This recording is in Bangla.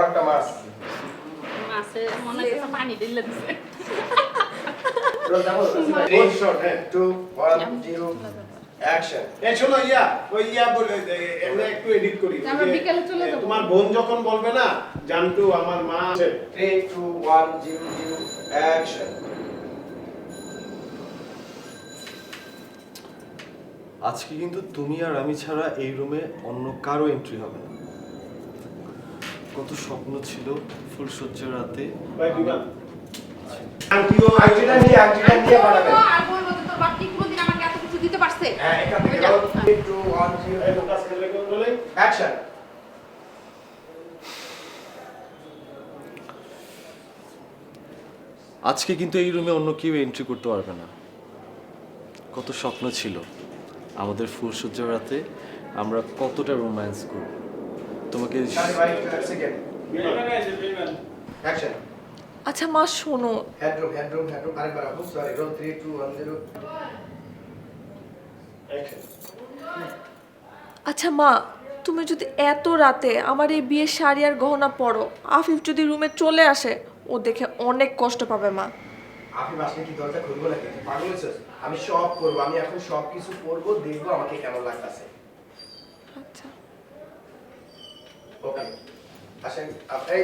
বড় একটা মাছ। মাছে মনে হচ্ছে পানি দিলে দিছে। Three shot, হ্যাঁ। টু ওয়ান জিরো শোনো ইয়া ওই ইয়া বলে এমনি একটু এডিট করি আমরা বিকালে চলে এ, তোমার বোন যখন বলবে না জানটু আমার মা আছে। অ্যাকশন আজকে কিন্তু তুমি আর আমি ছাড়া এই রুমে অন্য কারও এন্ট্রি হবে না। কত স্বপ্ন ছিল ফুলসজ্জার রাতে? হ্যাঁ আজকে কিন্তু এই রুমে অন্য কেউ এন্ট্রি করতে পারবে না। কত স্বপ্ন ছিল। আমাদের ফুলসজ্জার রাতে আমরা কতটা রোম্যান্স করব। তোমাকে আচ্ছা মা শোনো। হেডরুম হেডরুম হেডরুম আরেকবার আপু sorry roll three two one zero আচ্ছা মা তুমি যদি এত রাতে আমার এই বিয়ের শাড়ি আর গহনা পরো আফিফ যদি রুমে চলে আসে ও দেখে অনেক কষ্ট পাবে মা। আপনি আসলে কি দরজা খুলবো নাকি? পাগল হয়েছিস আমি সব করব আমি এখন সব কিছু করব দেখব আমাকে কেমন লাগতেছে। আচ্ছা। ওকে আসেন আপ- এই